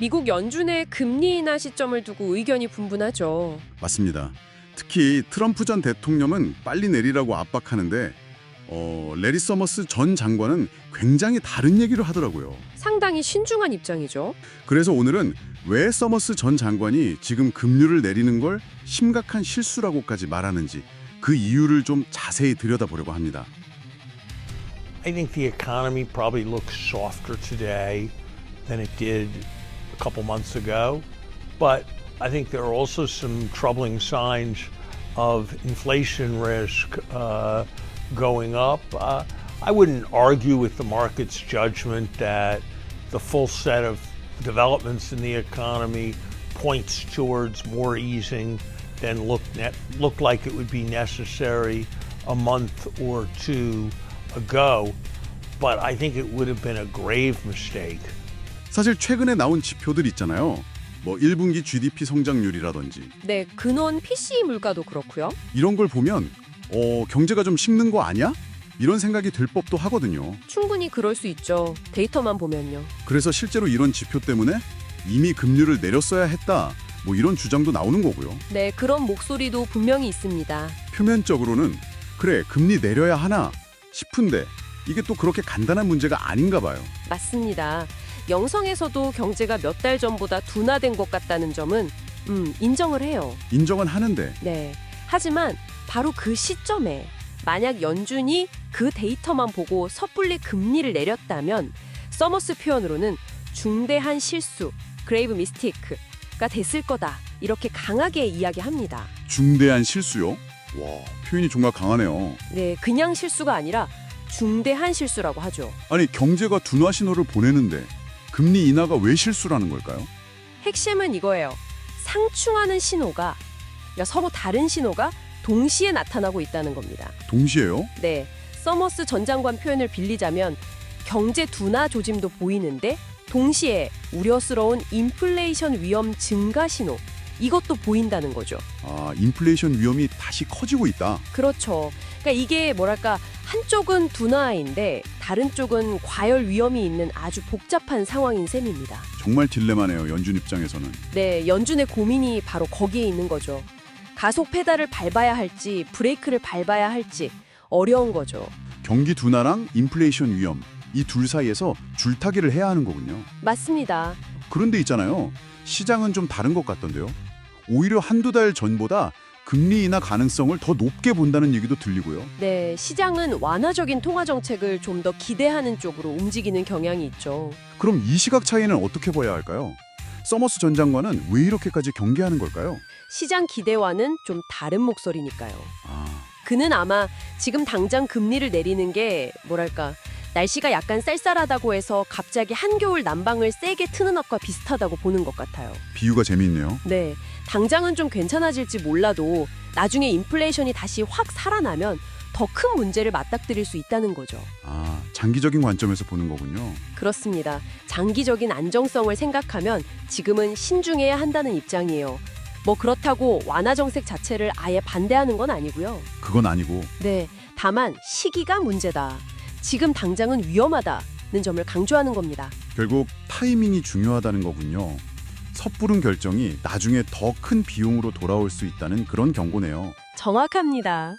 미국 연준의 금리 인하 시점을 두고 의견이 분분하죠. 맞습니다. 특히 트럼프 전 대통령은 빨리 내리라고 압박하는데 어, 레리 서머스 전 장관은 굉장히 다른 얘기를 하더라고요. 상당히 신중한 입장이죠. 그래서 오늘은 왜 서머스 전 장관이 지금 금리를 내리는 걸 심각한 실수라고까지 말하는지 그 이유를 좀 자세히 들여다보려고 합니다. I think the economy probably looks softer today than it did couple months ago. But I think there are also some troubling signs of inflation risk uh, going up. Uh, I wouldn't argue with the market's judgment that the full set of developments in the economy points towards more easing than looked, ne- looked like it would be necessary a month or two ago, but I think it would have been a grave mistake 사실 최근에 나온 지표들 있잖아요. 뭐 1분기 GDP 성장률이라든지 네, 근원 PCE 물가도 그렇고요. 이런 걸 보면 어, 경제가 좀 식는 거 아니야? 이런 생각이 들 법도 하거든요. 충분히 그럴 수 있죠. 데이터만 보면요. 그래서 실제로 이런 지표 때문에 이미 금리를 내렸어야 했다. 뭐 이런 주장도 나오는 거고요. 네, 그런 목소리도 분명히 있습니다. 표면적으로는 그래 금리 내려야 하나 싶은데 이게 또 그렇게 간단한 문제가 아닌가 봐요. 맞습니다. 영성에서도 경제가 몇 달 전보다 둔화된 것 같다는 점은 음, 인정을 해요. 인정은 하는데 네. 하지만 바로 그 시점에 만약 연준이 그 데이터만 보고 섣불리 금리를 내렸다면 서머스 표현으로는 중대한 실수, 그레이브 미스테이크가 됐을 거다. 이렇게 강하게 이야기합니다. 중대한 실수요. 와 표현이 정말 강하네요. 네, 그냥 실수가 아니라 중대한 실수라고 하죠. 아니 경제가 둔화 신호를 보내는데 금리 인하가 왜 실수라는 걸까요? 핵심은 이거예요. 상충하는 신호가 그러니까 서로 다른 신호가 동시에 나타나고 있다는 겁니다. 동시에요? 네, 서머스 전 장관 표현을 빌리자면 경제 둔화 조짐도 보이는데 동시에 우려스러운 인플레이션 위험 증가 신호 이것도 보인다는 거죠. 아 인플레이션 위험이 다시 커지고 있다. 그렇죠. 그러니까 이게 뭐랄까 한쪽은 둔화인데 다른 쪽은 과열 위험이 있는 아주 복잡한 상황인 셈입니다. 정말 딜레마네요 연준 입장에서는. 네, 연준의 고민이 바로 거기에 있는 거죠. 가속 페달을 밟아야 할지 브레이크를 밟아야 할지 어려운 거죠. 경기 둔화랑 인플레이션 위험 이 둘 사이에서 줄타기를 해야 하는 거군요. 맞습니다. 그런데 있잖아요. 시장은 좀 다른 것 같던데요. 오히려 한두 달 전보다 금리 인하 가능성을 더 높게 본다는 얘기도 들리고요. 네, 시장은 완화적인 통화 정책을 좀 더 기대하는 쪽으로 움직이는 경향이 있죠. 그럼 이 시각 차이는 어떻게 봐야 할까요? 서머스 전 장관은 왜 이렇게까지 경계하는 걸까요? 시장 기대와는 좀 다른 목소리니까요. 아, 그는 아마 지금 당장 금리를 내리는 게 뭐랄까 날씨가 약간 쌀쌀하다고 해서 갑자기 한겨울 난방을 세게 트는 것과 비슷하다고 보는 것 같아요. 비유가 재미있네요. 네, 당장은 좀 괜찮아질지 몰라도 나중에 인플레이션이 다시 확 살아나면 더 큰 문제를 맞닥뜨릴 수 있다는 거죠. 아, 장기적인 관점에서 보는 거군요. 그렇습니다. 장기적인 안정성을 생각하면 지금은 신중해야 한다는 입장이에요. 뭐 그렇다고 완화 정책 자체를 아예 반대하는 건 아니고요. 그건 아니고 네, 다만 시기가 문제다. 지금 당장은 위험하다는 점을 강조하는 겁니다. 결국 타이밍이 중요하다는 거군요. 섣부른 결정이 나중에 더 큰 비용으로 돌아올 수 있다는 그런 경고네요. 정확합니다.